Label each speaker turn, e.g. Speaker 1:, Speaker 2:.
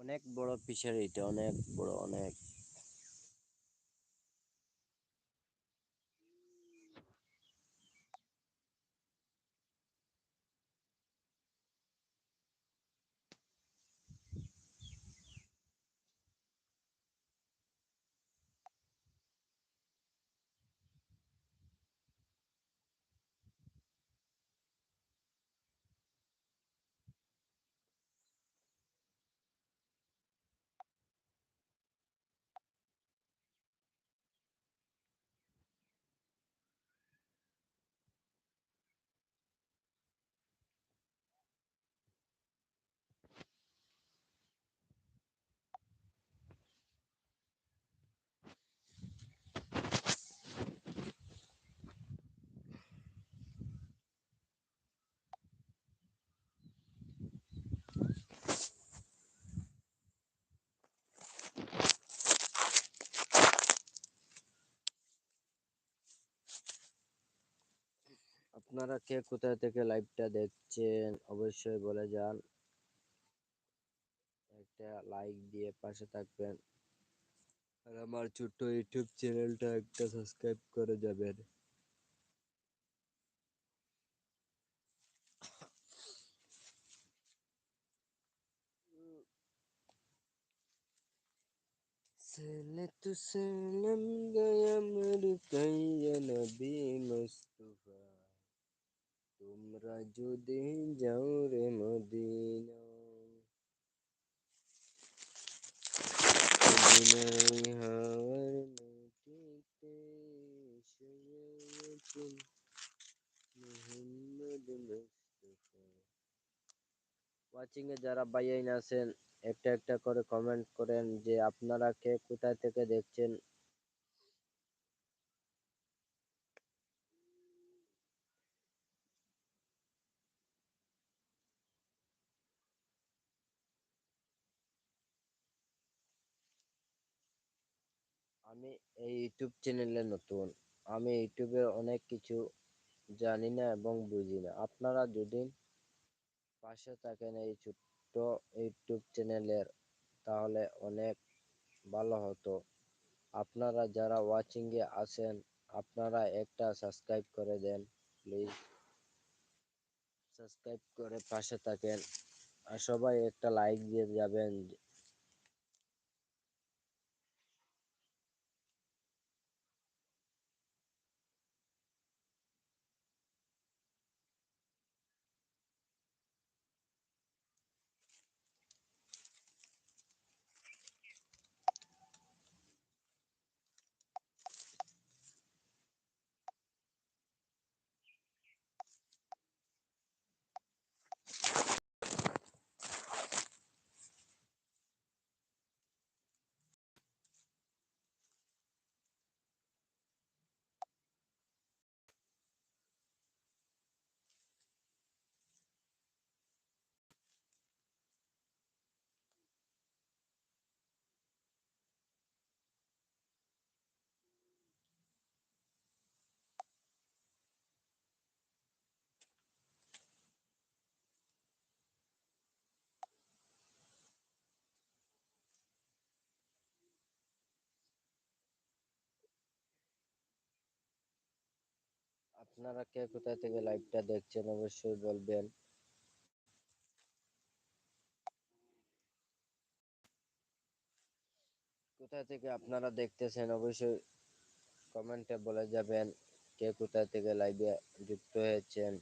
Speaker 1: অনেক বড় ফিশারি এটা অনেক বড় অনেক আপনারা কে কোথা থেকে লাইভটা দেখছেন? অবশ্যই বলে যান। একটা লাইক দিয়ে পাশে থাকবেন। আর আমার ছোট্ট ইউটিউব চ্যানেলটা একটা সাবস্ক্রাইব করে যাবেন। सलत सलम गया मर नबी मुस्तफ़ा তোমরা যদি যাও রে মদিনা। মদিনায় ওয়াচিং এ যারা বাইয়াইন আছেন, একটা একটা করে কমেন্ট করেন যে আপনারা কে কোথা থেকে দেখছেন? আমি এই ইউটিউব চ্যানেলে নতুন। আমি ইউটিউবে অনেক কিছু জানি না এবং বুঝি না। আপনারা যদি পাশে থাকেন এই ছোট্ট ইউটিউব চ্যানেলের তাহলে অনেক ভালো হতো। আপনারা যারা ওয়াচিং এ আছেন, আপনারা একটা সাবস্ক্রাইব করে দেন প্লিজ সাবস্ক্রাইব করে পাশে থাকেন। আর সবাই একটা লাইক দিয়ে যাবেন। আপনারা কে কোথা থেকে লাইভটা দেখছেন অবশ্যই বলবেন। কোথা থেকে আপনারা দেখতেছেন অবশ্যই কমেন্টে বলে যাবেন কে কোথা থেকে লাইভে যুক্ত হয়েছেন।